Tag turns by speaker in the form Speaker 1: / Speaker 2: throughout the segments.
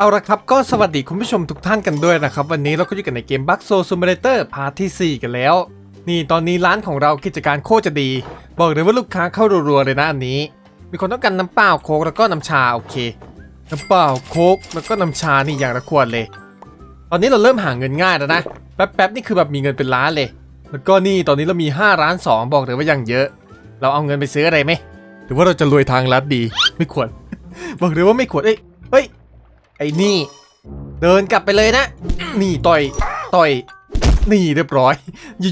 Speaker 1: เอาละครับก็สวัสดีคุณผู้ชมทุกท่านกันด้วยนะครับ วันนี้เราก็อยู่กันในเกมบั g โซซูม a เตอร์พาร์ทที่ 4 กันแล้ว นี่ตอนนี้ร้านของเรากิจการโคตรจะดี บอกเลยว่าลูกค้าเข้ารัวๆเลยนะอันนี้ มีคนต้องการน้ำเปล่าโค้กแล้วก็น้ำชาโอเค น้ำเปล่าโค้กแล้วก็น้ำชานี่อย่างละขวดเลย ตอนนี้เราเริ่มหาเงินง่ายแล้วนะแป๊บๆนี่คือแบบมีเงินเป็นล้านเลย แล้วก็นี่ตอนนี้เรามี5ล้าน 2 บอกเลยว่ายังเยอะ เราเอาเงินไปซื้ออะไรไหมหรือว่าเราจะรวยทางลัดดี ไม่ควร บอกเลยว่าไม่ควรเอ้ยเฮ้ย ไอ้นี่ เดินกลับไปเลยนะ นี่ต่อยต่อย นี่เรียบร้อย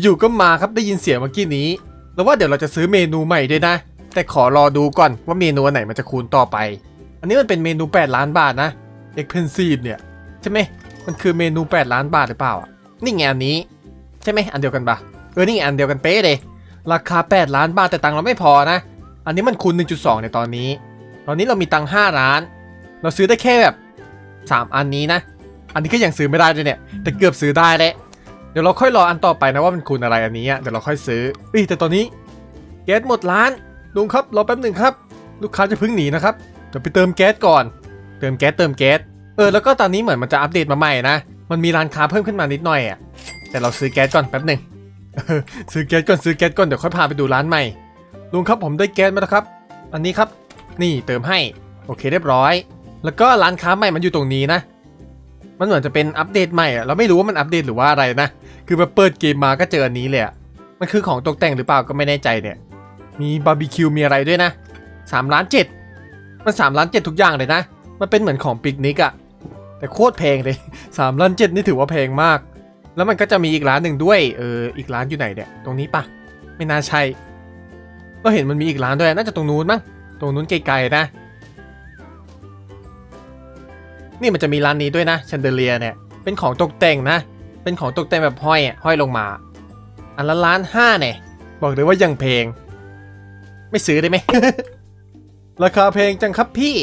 Speaker 1: อยู่ๆก็มาครับได้ยินเสียงเมื่อกี้นี้ แล้วว่าเดี๋ยวเราจะซื้อเมนูใหม่ด้วยนะ แต่ขอรอดูก่อนว่าเมนูอันไหนมันจะคูณต่อไป อันนี้มันเป็นเมนู 8 ล้านบาทนะ e x p e n s i v e เนี่ยใช่ไหมมันคือเมนู 8 ล้านบาทหรือเปล่าอะนี่ไงอันนี้ ใช่ไหมอันเดียวกันปะเออนี่ไงอันเดียวกันเป๊ะเลยราคา 8 ล้านบาทแต่ตังค์เราไม่พอนะ อันนี้มันคูณ1.2 ในตอนนี้ ตอนนี้เรามีตังค์5ล้าน เราซื้อได้แค่แบบ 3 อันนี้นะ อันนี้ก็ยังซื้อไม่ได้ด้วยเนี่ย แต่เกือบซื้อได้แล้วเดี๋ยวเราค่อยรออันต่อไปนะว่ามันคูณอะไรอันนี้อะเดี๋ยวเราค่อยซื้อเอ้ยแต่ตอนนี้แก๊สหมดร้านลุงครับรอแป๊บหนึ่งครับ ลูกค้าจะเพิ่งหนีนะครับเดี๋ยวไปเติมแก๊สก่อน เติมแก๊สเติมแก๊สเออแล้วก็ตอนนี้เหมือนมันจะอัปเดตมาใหม่นะมันมีร้านค้าเพิ่มขึ้นมานิดหน่อยอะแต่เราซื้อแก๊สก่อนแป๊บหนึ่งเออซื้อแก๊สก่อนซื้อแก๊สก่อนเดี๋ยวค่อยพาไปดูร้านใหม่ลุงครับผมได้แก๊สมาแล้วครับ อันนี้ครับ นี่เติมให้ โอเคเรียบร้อย แล้วก็ร้านค้าใหม่มันอยู่ตรงนี้นะ มันเหมือนจะเป็นอัปเดตใหม่อะเราไม่รู้ว่ามันอัปเดตหรือว่าอะไรนะ คือแบบเปิดเกมมาก็เจออันนี้เลยมันคือของตกแต่งหรือเปล่าก็ไม่แน่ใจเนี่ย มีบาร์บีคิวมีอะไรด้วยนะ3ล้าน7มัน3ล้าน7ทุกอย่างเลยนะ มันเป็นเหมือนของปิกนิกอะแต่โคตรแพงเลย3ล้าน7นี่ถือว่าแพงมาก แล้วมันก็จะมีอีกร้านหนึ่งด้วย เออ อีกร้านอยู่ไหนเนี่ย ตรงนี้ปะไม่น่าใช่ ก็เห็นมันมีอีกร้านด้วย น่าจะตรงนู้นมั้ง ตรงนู้นไกลๆนะ นี่มันจะมีร้านนี้ด้วยนะชันเดเลียเนี่ย เป็นของตกแต่งนะ เป็นของตกแต่งแบบห้อยอะห้อยลงมา อันละล้านห้าเนี่ย บอกเลยว่ายังเพลง ไม่ซื้อได้ไหม ราคาเพลงจังครับพี่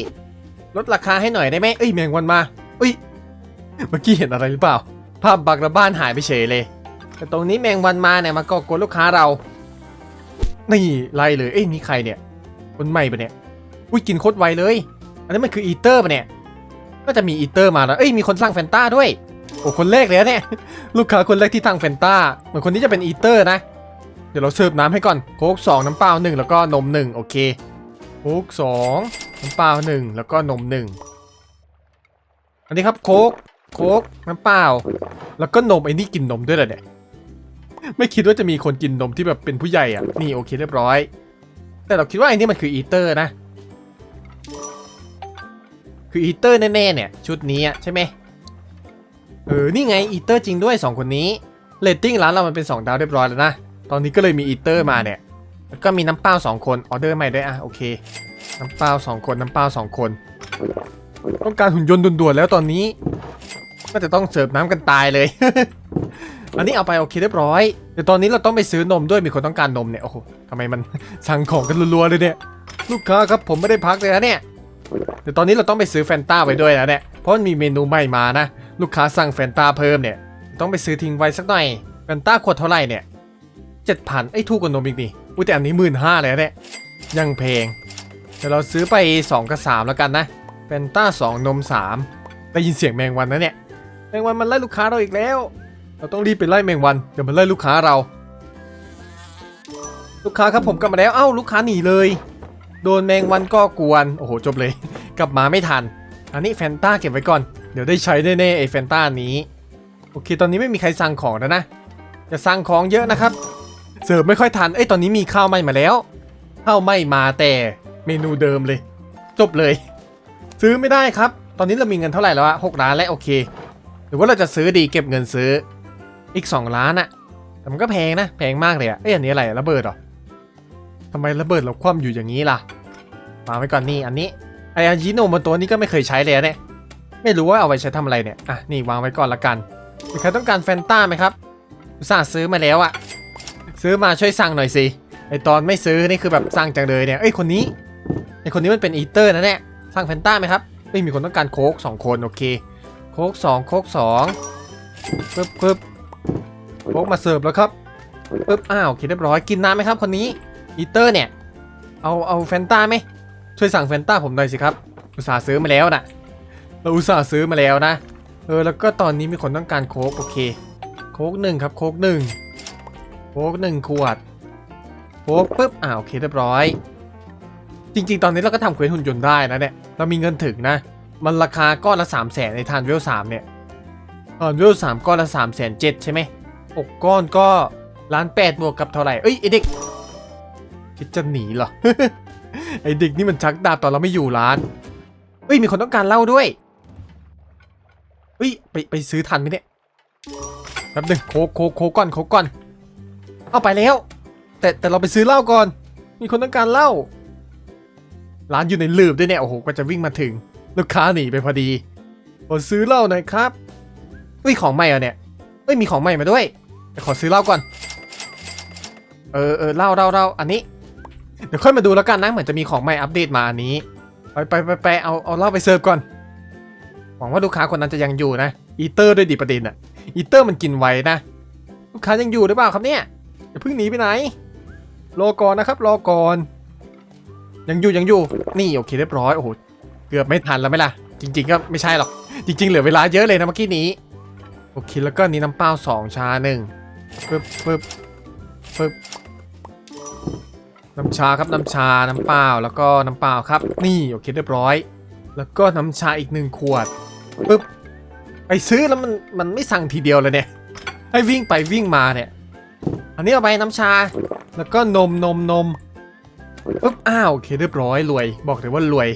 Speaker 1: ลดราคาให้หน่อยได้ไหมเอ้ยแมงวันมาเอ้ย เมื่อกี้เห็นอะไรหรือเปล่า ภาพบักระบ้านหายไปเฉยเลย แต่ตรงนี้แมงวันมาเนี่ยมาก่อกวนลูกค้าเรา นี่ไล่เลย เอ้ยนี่ใครเนี่ย คนใหม่ปะเนี่ย อุ้ยกินโคตรไวเลย อันนี้มันคืออีเตอร์ปะเนี่ย ก็จะมีอีเตอร์มาแล้ว เอ้ย มีคนสร้างแฟนต้าด้วย โอ้ คนแรกเลยนะเนี่ย ลูกค้าคนแรกที่ทางแฟนต้า เหมือนคนนี้จะเป็นอีเตอร์นะ เดี๋ยวเราเสิร์ฟน้ำให้ก่อน โค้กสองน้ำเปล่าหนึ่งแล้วก็นมหนึ่งโอเค โค้กสองน้ำเปล่าหนึ่งแล้วก็นมหนึ่งอันนี้ครับโค้ก โค้กน้ำเปล่า แล้วก็นมไอ้นี่กินนมด้วยเหรอเนี่ย ไม่คิดว่าจะมีคนกินนมที่แบบเป็นผู้ใหญ่อะ นี่โอเคเรียบร้อย แต่เราคิดว่าไอ้นี่มันคืออีเตอร์นะ คืออีเตอร์แน่ๆเนี่ย ชุดนี้อะใช่ไหมเออ นี่ไงอีเตอร์จริงด้วย 2 คนนี้เรตติ้งร้านเรามันเป็น 2 ดาวเรียบร้อยแล้วนะ ตอนนี้ก็เลยมีอีเตอร์มาเนี่ยแล้วก็มีน้ำเปล่า2 คนออเดอร์ใหม่ด้วยอะโอเค น้ำเปล่า2 คนน้ำเปล่า2 คน ต้องการหุ่นยนต์ด่วนๆแล้วตอนนี้ก็จะต้องเสิร์ฟน้ำกันตายเลย อันนี้เอาไปโอเคเรียบร้อยเดี๋ยวตอนนี้เราต้องไปซื้อนมด้วยมีคนต้องการนมเนี่ยโอ้โหทำไมมันสั่งของกันรัวๆเลยเนี่ย ลูกค้าครับผมไม่ได้พักเลยนะเนี่ย เดี๋ยวตอนนี้เราต้องไปซื้อแฟนตาไว้ด้วยนะเนี่ย เพราะมันมีเมนูใหม่มานะ ลูกค้าสั่งแฟนตาเพิ่มเนี่ย ต้องไปซื้อทิ้งไว้สักหน่อย แฟนตาขวดเท่าไหร่เนี่ยเจ็ดพันไอ้ถูกกว่านมอีกนี่อุ้ยแต่อันนี้หมื่นห้าเลยนะเนี่ย ยังเพลง เดี๋ยวเราซื้อไป 2 กับ 3 แล้วกันนะ แฟนตา2 นม 3 ได้ยินเสียงแมงวันนะเนี่ย แมงวันมันไล่ลูกค้าเราอีกแล้ว เราต้องรีบไปไล่แมงวัน เดี๋ยวมันไล่ลูกค้าเรา ลูกค้าครับผมกลับมาแล้ว เอ้าลูกค้าหนีเลย โดนแมงวันก็กวน โอ้โห จบเลย กลับมาไม่ทัน อันนี้แฟนต้าเก็บไว้ก่อน เดี๋ยวได้ใช้แน่ๆไอ้แฟนต้านี้ โอเค ตอนนี้ไม่มีใครสั่งของแล้วนะ จะสั่งของเยอะนะครับ เสิร์ฟไม่ค่อยทัน เอ้ย ตอนนี้มีข้าวไหม้มาแล้ว ข้าวไหม้มาแต่เมนูเดิมเลย จบเลย ซื้อไม่ได้ครับ ตอนนี้เรามีเงินเท่าไหร่แล้วอะหกล้านแล้วโอเค หรือว่าเราจะซื้อดีเก็บเงินซื้อ อีก 2 ล้านอะแต่มันก็แพงนะ แพงมากเลยอะเอ้ย อันนี้อะไรระเบิดหรอ ทำไมระเบิดเราคว่ำอยู่อย่างนี้ล่ะมาไว้ก่อนนี่อันนี้ไออายิโนบนตัวนี้ก็ไม่เคยใช้เลยเนี่ยไม่รู้ว่าเอาไปใช้ทำอะไรเนี่ยอะนี่วางไว้ก่อนละกันมีใครต้องการแฟนต้าไหมครับอุตส่าซื้อมาแล้วอะซื้อมาช่วยสั่งหน่อยสิไอตอนไม่ซื้อนี่คือแบบสั่งจังเลยเนี่ยเอ้ยคนนี้ไอคนนี้มันเป็นอีเตอร์นะเนี่ยสั่งแฟนต้าไหมครับเอ้ยมีคนต้องการโค้กสองคนโอเคโค้กสองโค้กสองปึ๊บปึ๊บโค้กมาเสิร์ฟแล้วครับปึ๊บอ้าวโอเคเรียบร้อยกินน้ำไหมครับคนนี้ อีเตอร์เนี่ย เอาเอาแฟนต้าไหมช่วยสั่งแฟนต้าผมหน่อยสิครับ อุตส่าห์ซื้อมาแล้วนะเราอุตส่าห์ซื้อมาแล้วนะ เออแล้วก็ตอนนี้มีคนต้องการโค้กโอเค โค้กหนึ่งครับโค้กหนึ่งโค้กหนึ่งขวดโค้กปุ๊บอ่าโอเคเรียบร้อย จริงๆ ตอนนี้เราก็ทำเควสหุ่นยนต์ได้นะเนี่ยเรามีเงินถึงนะ มันราคาก้อนละ3 0 0แสนในทานเวลสามเนี่ยทานเวลสามก้อนละ3 0 0แสนเจ็ดใช่ไหมหกก้อนก็ล้านแปดบวกกับเท่าไหร่ เอ้ยเด็ก คิดจะหนีเหรอ ไอเด็กนี่มันชักดาบตอนเราไม่อยู่ร้าน เฮ้ย มีคนต้องการเหล้าด้วย เฮ้ย ไปไปซื้อทันไหมเนี่ยแป๊บหนึงโคโคโคกก่อนโคกก่อน เอาไปแล้ว แต่แต่เราไปซื้อเหล้าก่อน มีคนต้องการเหล้า ร้านอยู่ในลืบด้วยเนี่ย โอ้โห ก็จะวิ่งมาถึง ลูกค้าหนีไปพอดี ขอซื้อเหล้าหน่อยครับเฮ้ย ของใหม่เหรอเนี่ยเฮ้ย มีของใหม่มาด้วยแต่ขอซื้อเหล้าก่อน เออเออเหล้าเหล้าเหล้าอันนี้ เดี๋ยวค่อยมาดูแล้วกันนะเหมือนจะมีของใหม่อัปเดตมาอันนี้ ไปไปไปไปเอาเอาเหล้าไปเสิร์ฟก่อน หวังว่าลูกค้าคนนั้นจะยังอยู่นะ อีเตอร์ด้วยดิประเด็นอะอีเตอร์มันกินไวนะ ลูกค้ายังอยู่หรือเปล่าครับเนี่ยอย่าเพิ่งหนีไปไหน รอก่อนนะครับ รอก่อน ยังอยู่ยังอยู่ นี่โอเคเรียบร้อยโอ้โหเกือบไม่ทันแล้วไหมล่ะ จริง ๆ ก็ไม่ใช่หรอก จริง ๆ เหลือเวลาเยอะเลยนะเมื่อกี้นี้ โอเคแล้วก็นี่น้ำเปล่าสองชาหนึ่งปึ๊บปึ๊บปึ๊บ น้ำชาครับน้ำชาน้ำเปล่าแล้วก็น้ำเปล่าครับ นี่โอเคเรียบร้อย แล้วก็น้ำชาอีกหนึ่งขวดปึ๊บไปซื้อแล้วมันมันไม่สั่งทีเดียวเลยเนี่ยให้วิ่งไปวิ่งมาเนี่ย อันนี้เอาไปน้ำชา แล้วก็นมนมนมปึ๊บอ้าวโอเคเรียบร้อยรวย บอกเลยว่ารวย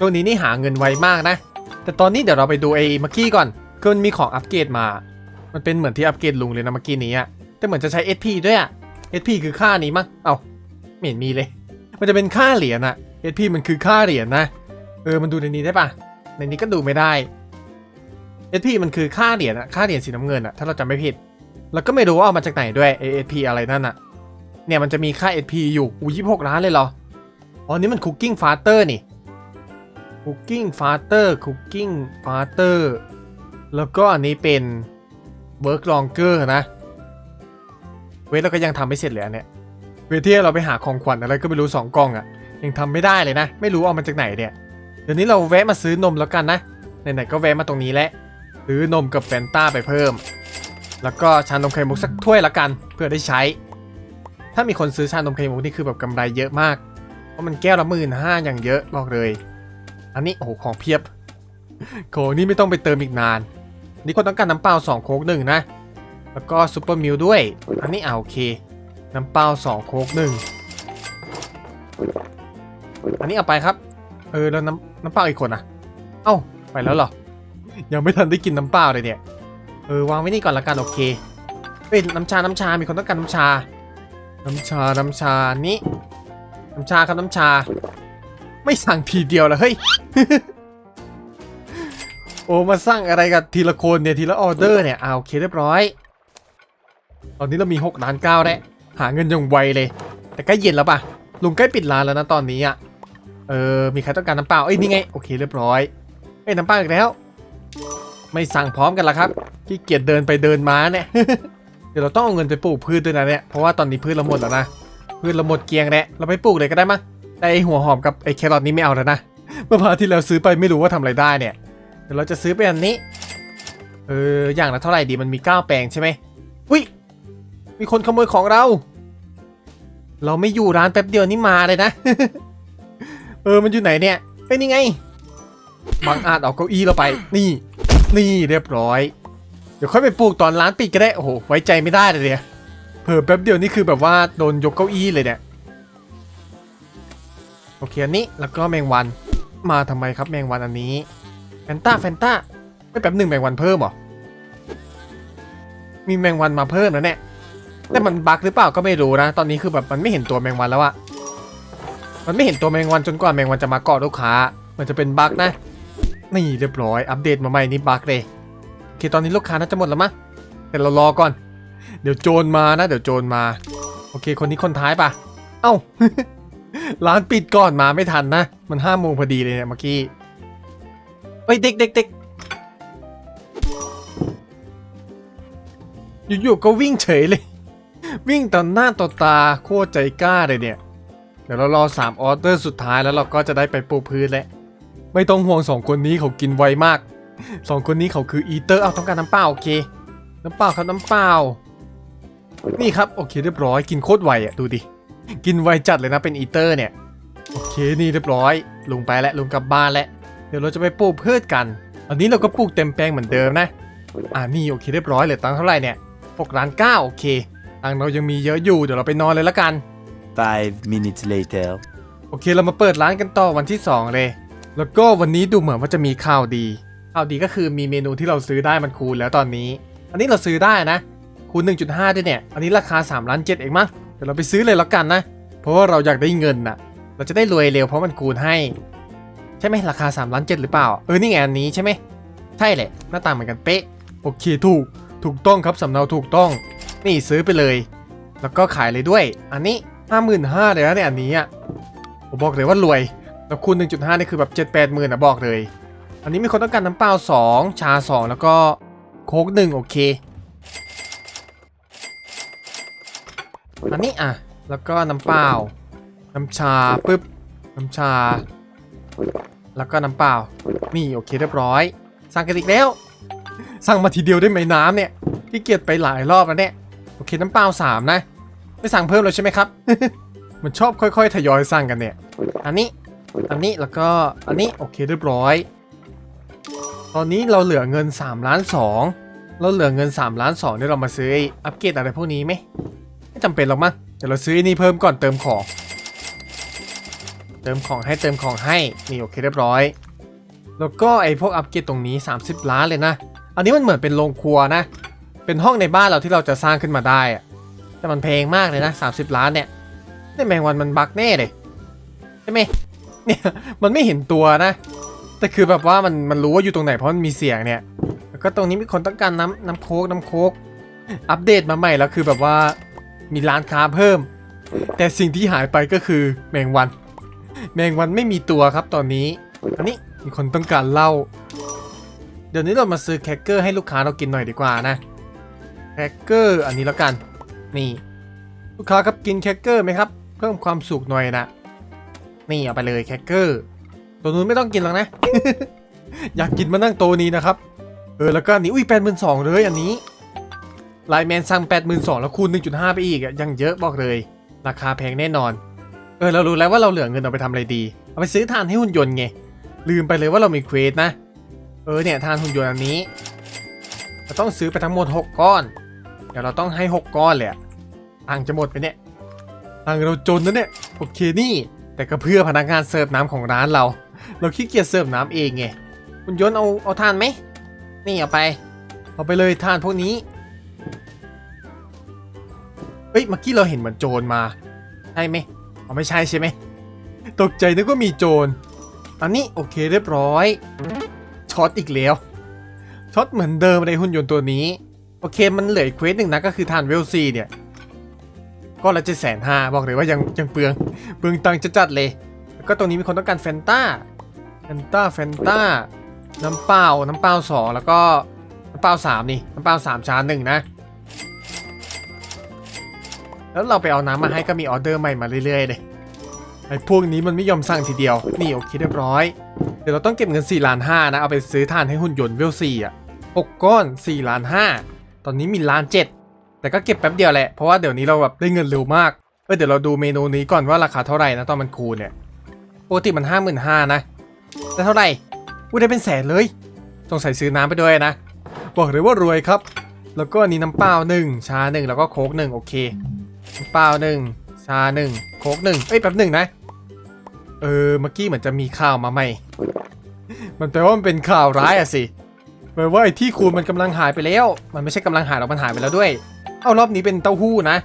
Speaker 1: ตัวนี้นี่หาเงินไวมากนะ แต่ตอนนี้เดี๋ยวเราไปดูไอ้มื่อกี้ก่อนคือมันมีของอัปเกรดมา มันเป็นเหมือนที่อัปเกรดลุงเลยนะเมื่อกี้นี้อะแต่เหมือนจะใช้ SP ด้วยอะ SP คือค่านี้มั้งเอ้า ไม่เห็นมีเลย มันจะเป็นค่าเหรียญอะ SP มันคือค่าเหรียญนะ เออ มันดูในนี้ได้ปะในนี้ก็ดูไม่ได้ SP มันคือค่าเหรียญอะค่าเหรียญสีน้ำเงินอะถ้าเราจำไม่ผิด แล้วก็ไม่รู้ว่าเอามาจากไหนด้วย SP อะไรนั่นอะเนี่ยมันจะมีค่า SP อยู่อู้ยี่หกล้านเลยเหรอ อ๋อ นี่มัน Cooking Faster นี่ Cooking Faster Cooking Faster แล้วก็อันนี้เป็น Work Longer นะ เว้ยเราก็ยังทำไม่เสร็จเลยอันเนี่ย เวทีเราไปหาของขวัญอะไรก็ไม่รู้สองกล่องอะ่ะ ยังทำไม่ได้เลยนะ ไม่รู้เอามาจากไหนเนี่ย เดี๋ยวนี้เราแวะมาซื้อนมแล้วกันนะ ไหนๆก็แวะมาตรงนี้แหละ ซื้อนมกับแฟนต้าไปเพิ่ม แล้วก็ชานมไข่มุกสักถ้วยละกัน เพื่อได้ใช้ ถ้ามีคนซื้อชานมไข่มุกนี่คือแบบกำไรเยอะมาก เพราะมันแก้วละหมื่นห้าอย่างเยอะบอกเลย อันนี้โอ้โหของเพียบของนี่ไม่ต้องไปเติมอีกนาน นี่คนต้องการน้ำเปล่าสองโค้กหนึ่งนะ แล้วก็ซูเปอร์มิลด้วย อันนี้อ่าโอเค น้ำเปล่าสองโค้กหนึ่งอันนี้เอาไปครับ เออแล้วน้ำน้ำเปล่าอีกคนอะ เอ้าไปแล้วเหรอ ยังไม่ทันได้กินน้ำเปล่าเลยเนี่ย เออวางไว้นี่ก่อนละกันโอเคเป็นน้ำชา น้ำชา มีคนต้องการน้ำชา น้ำชา น้ำชา นี่น้ำชาครับน้ำชา ไม่สั่งทีเดียวละเฮ้ย โอ้มาสั่งอะไรกับทีละคนเนี่ยทีละออเดอร์เนี่ยอ่าโอเคเรียบร้อย ตอนนี้เรามี6ล้านเก้าแล้ว หาเงินอย่างไวเลย แต่ใกล้เย็นแล้วป่ะ ลุงใกล้ปิดร้านแล้วนะตอนนี้อะ เออ มีใครต้องการน้ำเปล่า เอ้ยนี่ไง โอเคเรียบร้อย เอ้ยน้ำเปล่าอีกแล้ว ไม่สั่งพร้อมกันละครับ ขี้เกียจเดินไปเดินมาเนี่ย เดี๋ยวเราต้องเอาเงินไปปลูกพืชด้วยนะเนี่ย เพราะว่าตอนนี้พืชเราหมดแล้วนะ พืชเราหมดเกลียงแล้วเราไปปลูกเลยก็ได้มั้งแต่ไอหัวหอมกับไอแครอทนี่ไม่เอาแล้วนะ เมื่อพาร์ทที่แล้วซื้อไปไม่รู้ว่าทำอะไรได้เนี่ย เดี๋ยวเราจะซื้อไปอันนี้ เออ อย่างละเท่าไหร่ดี มันมี9แปลงใช่ไหมอุ้ย มีคนขโมยของเรา เราไม่อยู่ร้านแป๊บเดียวนี่มาเลยนะ เออมันอยู่ไหนเนี่ยเฮ้ยนี่ไงบางอาจเอาเก้าอี้เราไป นี่ นี่เรียบร้อย เดี๋ยวค่อยไปปลูกตอนร้านปิดก็ได้ โอ้โห ไว้ใจไม่ได้เลยเนี่ยเพิ่แป๊บเดียวนี่คือแบบว่าโดนยกเก้าอี้เลยเนี่ย โอเคอันนี้แล้วก็แมงวัน มาทำไมครับแมงวันอันนี้ แฟนต้าแฟนต้าไม่แป๊บหนึ่งแมงวันเพิ่มเหรอ มีแมงวันมาเพิ่มแล้วเนี่ย แต่มันบั๊กหรือเปล่าก็ไม่รู้นะ ตอนนี้คือแบบมันไม่เห็นตัวแมงวันแล้วอะมันไม่เห็นตัวแมงวันจนกว่าแมงวันจะมาเกาะลูกค้า มันจะเป็นบั๊กนะ นี่เรียบร้อย อัปเดตมาใหม่นี่บั๊กเลยโอเคตอนนี้ลูกค้าน่าจะหมดแล้วมั้งแต่เรารอก่อน เดี๋ยวโจรมานะ เดี๋ยวโจรมา โอเค คนนี้คนท้ายปะเอ้า ร้านปิดก่อนมาไม่ทันนะ มันห้าโมงพอดีเลยเนี่ยเมื่อกี้เฮ้ยเด็กเด็กเด็กอยู่ๆก็วิ่งเฉยเลย วิ่งต่อหน้าต่อตาโคตรใจกล้าเลยเนี่ย เดี๋ยวเรารอสามออเดอร์สุดท้ายแล้วเราก็จะได้ไปปูพื้นแล้วไม่ต้องห่วงสองคนนี้เขากินไวมากสองคนนี้เขาคืออีเตอร์เอาต้องการน้ำเปล่าโอเค น้ำเปล่าครับน้ำเปล่า นี่ครับโอเคเรียบร้อยกินโคตรไวอะดูดิ กินไวจัดเลยนะเป็นอีเตอร์เนี่ย โอเคนี่เรียบร้อย ลงไปแล้วลงกลับบ้านแล้ว เดี๋ยวเราจะไปปลูกพืชกัน อันนี้เราก็ปลูกเต็มแปลงเหมือนเดิมนะ อ่านี่โอเคเรียบร้อยเลยตังเท่าไหร่เนี่ยหกล้านเก้าโอเค ตังค์เรายังมีเยอะอยู่เดี๋ยวเราไปนอนเลยละกัน
Speaker 2: Five minutes later.
Speaker 1: โอเคเรามาเปิดร้านกันต่อวันที่ 2 เลย แล้วก็วันนี้ดูเหมือนว่าจะมีข่าวดี ข่าวดีก็คือมีเมนูที่เราซื้อได้มันคูณแล้วตอนนี้ อันนี้เราซื้อได้นะ คูณ 1.5 ด้วยเนี่ย อันนี้ราคา3ล้าน7เองมั้งเดี๋ยวเราไปซื้อเลยแล้วกันนะ เพราะว่าเราอยากได้เงินน่ะ เราจะได้รวยเร็วเพราะมันคูณให้ ใช่ไหมราคา3ล้าน7หรือเปล่า เออนี่ไงอันนี้ใช่ไหมใช่แหละหน้าตาเหมือนกันเป๊ะ โอเคถูก ถูกต้องครับสำเนาถูกต้อง นี่ซื้อไปเลย แล้วก็ขายเลยด้วย อันนี้55,000เลยนะเนี่ยอันนี้อะผมบอกเลยว่ารวย แล้วคูณ 1.5นี่คือแบบ7 8หมื่นนะบอกเลย อันนี้มีคนต้องการน้ำเปล่า2 ชา 2 แล้วก็โค้ก1โอเค อันนี้อะ แล้วก็น้ำเปล่า น้ำชาปึ๊บ น้ำชา แล้วก็น้ำเปล่า นี่โอเคเรียบร้อย สั่งกันอีกแล้ว สั่งมาทีเดียวได้ไหมน้ำเนี่ยพี่เกียจไปหลายรอบแล้วเนี่ย โอเคน้ำเปล่าสามนะไม่สั่งเพิ่มเลยใช่ไหมครับ มันชอบค่อยๆ ทยอยสั่งกันเนี่ย อันนี้ อันนี้แล้วก็อันนี้โอเคเรียบร้อย ตอนนี้เราเหลือเงิน3ล้าน2เราเหลือเงิน3ล้าน2เนี่ยเรามาซื้ออัปเกรดอะไรพวกนี้ไหมไม่จำเป็นหรอกมั้งเดี๋ยวเราซื้ออ้นี่เพิ่มก่อนเติมของ เติมของให้เติมของให้นี่โอเคเรียบร้อย แล้วก็ไอ้พวกอัปเกรดตรงนี้ 30 ล้านเลยนะ อันนี้มันเหมือนเป็นโรงครัวนะ เป็นห้องในบ้านเราที่เราจะสร้างขึ้นมาได้อะแต่มันแพงมากเลยนะ 30 ล้านเนี่ยนี่แมงวันมันบักแน่เลยใช่ไหมเนี่ยมันไม่เห็นตัวนะ แต่คือแบบว่ามันมันรู้ว่าอยู่ตรงไหนเพราะมันมีเสียงเนี่ยก็ตรงนี้มีคนต้องการน้ำน้ำโคกน้ำโคกอัปเดตมาใหม่แล้วคือแบบว่ามีร้านค้าเพิ่ม แต่สิ่งที่หายไปก็คือแมงวัน แมงวันไม่มีตัวครับตอนนี้ อันนี้มีคนต้องการเหล้าเดี๋ยวนี้เรามาซื้อแครกเกอร์ให้ลูกค้าเรากินหน่อยดีกว่านะ แครกเกอร์อันนี้แล้วกัน นี่ ลูกค้าครับกินแครกเกอร์ไหมครับ เพิ่มความสุขหน่อยนะนี่เอาไปเลยแครกเกอร์ ตัวนู้นไม่ต้องกินหรอกนะ อยากกินมานั่งโตวนี้นะครับ เออแล้วก็นนี้อุ้ยแปดหมื่นสองเลยอันนี้ไลแมนสั่งแปดหมื่นสองแล้วคูณหนึ่งจุดห้าไปอีกอะยังเยอะบอกเลย ราคาแพงแน่นอน เออเรารู้แล้วว่าเราเหลือเงินเอาไปทำอะไรดี เอาไปซื้อทานให้หุ่นยนต์ไงลืมไปเลยว่าเรามีเควสนะ เออเนี่ยทานหุ่นยนต์อันนี้เราต้องซื้อไปทั้งหมด 6 ก้อน เดี๋ยวเราต้องให้6ก้อนเลยอะตังจะหมดไปเนี่ยตังเราจนนะเนี่ยโอเคนี่ แต่ก็เพื่อพนักงานเสิร์ฟน้ำของร้านเรา เราขี้เกียจเสิร์ฟน้ำเองไงหุ่นยนต์เอาเอาทานไหมนี่เอาไป เอาไปเลยทานพวกนี้เฮ้ยเมื่อกี้เราเห็นเหมือนโจรมาใช่ไหมเอาไม่ใช่ใช่ไหมตกใจนึกว่ามีโจรอันนี้โอเคเรียบร้อยช็อตอีกแล้วช็อตเหมือนเดิมในหุ่นยนต์ตัวนี้ โอเคมันเหลืออีกเควสหนึ่งนะก็คือทานเวลซีเนี่ย ก็ละเจ็ดแสนห้าบอกเลยว่ายังยังเปลืองเปลืองตังจะจัดเลย แล้วก็ตรงนี้มีคนต้องการแฟนต้าแฟนต้าแฟนต้าน้ำเปล่าน้ำเปล่าสองแล้วก็น้ำเปล่าสามนี่น้ำเปล่าสามชาหนึ่งนะ แล้วเราไปเอาน้ำมาให้ก็มีออเดอร์ใหม่มาเรื่อยๆเลยไอ้พวกนี้มันไม่ยอมสั่งทีเดียว นี่โอเคเรียบร้อย เดี๋ยวเราต้องเก็บเงิน4ล้านห้านะ เอาไปซื้อถ่านให้หุ่นยนต์เวล4อะ6ก้อน4ล้านห้า ตอนนี้มีล้านเจ็ดแต่ก็เก็บแป๊บเดียวแหละ เพราะว่าเดี๋ยวนี้เราแบบได้เงินเร็วมากเออเดี๋ยวเราดูเมนูนี้ก่อนว่าราคาเท่าไหร่นะตอนมันคูณเนี่ยปกติมันห้าหมื่นห้านะแต่เท่าไหร่พูดได้เป็นแสนเลยต้องใส่ซื้อน้ำไปด้วยนะ บอกเลยว่ารวยครับ แล้วก็อันนี้น้ำเปล่าหนึ่งชาหนึ่งแล้วก็โค้กหนึ่งโอเคน้ำเปล่าหนึ่งชาหนึ่งโค้กหนึ่งเอ้ยแป๊บหนึ่งนะ เออเมื่อกี้เหมือนจะมีข่าวมาใหม่ มันแปลว่ามันเป็นข่าวร้ายอะสิ แปลว่าไอ้ที่คูณมันกำลังหายไปแล้ว มันไม่ใช่กำลังหายหรอกมันหายไปแล้วด้วย เอารอบนี้เป็นเต้าหู้นะ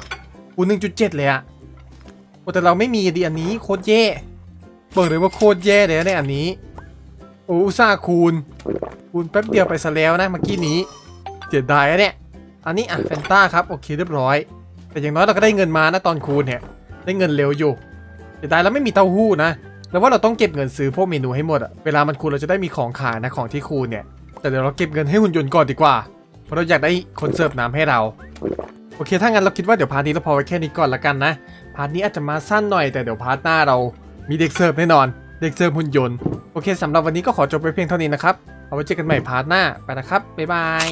Speaker 1: คูณหนึ่งจุดเจ็ดเลยอะโอ้แต่เราไม่มีดีอันนี้โคตรแย่บอกเลยว่าโคตรแย่เลยนะเนี่ยอันนี้โอ้อุตส่าคูณคูณแป๊บเดียวไปซะแล้วนะเมื่อกี้นี้เสียดายอะเนี่ยอันนี้อะแฟนต้าครับโอเคเรียบร้อย แต่อย่างน้อยเราก็ได้เงินมานะตอนคูณเนี่ยได้เงินเร็วอยู่เสียดายแล้วไม่มีเต้าหู้นะแล้วว่าเราต้องเก็บเงินซื้อพวกเมนูให้หมดอะเวลามันคูณเราจะได้มีของขายนะของที่คูณเนี่ย แต่เดี๋ยวเราเก็บเงินให้หุ่นยนต์ก่อนดีกว่า เพราะเราอยากได้คนเสิร์ฟน้ำให้เรา โอเค ถ้างั้นเราคิดว่าเดี๋ยวพาร์ทนี้เราพอไว้แค่นี้ก่อนละกันนะ พาร์ทนี้อาจจะมาสั้นหน่อยแต่เดี๋ยวพาร์ทหน้าเรา มีเด็กเสิร์ฟแน่นอน เด็กเสิร์ฟหุ่นยนต์ โอโอเคสำหรับวันนี้ก็ขอจบไปเพียงเท่านี้นะครับ เอาไว้เจอกันใหม่พาร์ทหน้า ไปนะครับ บ๊ายบาย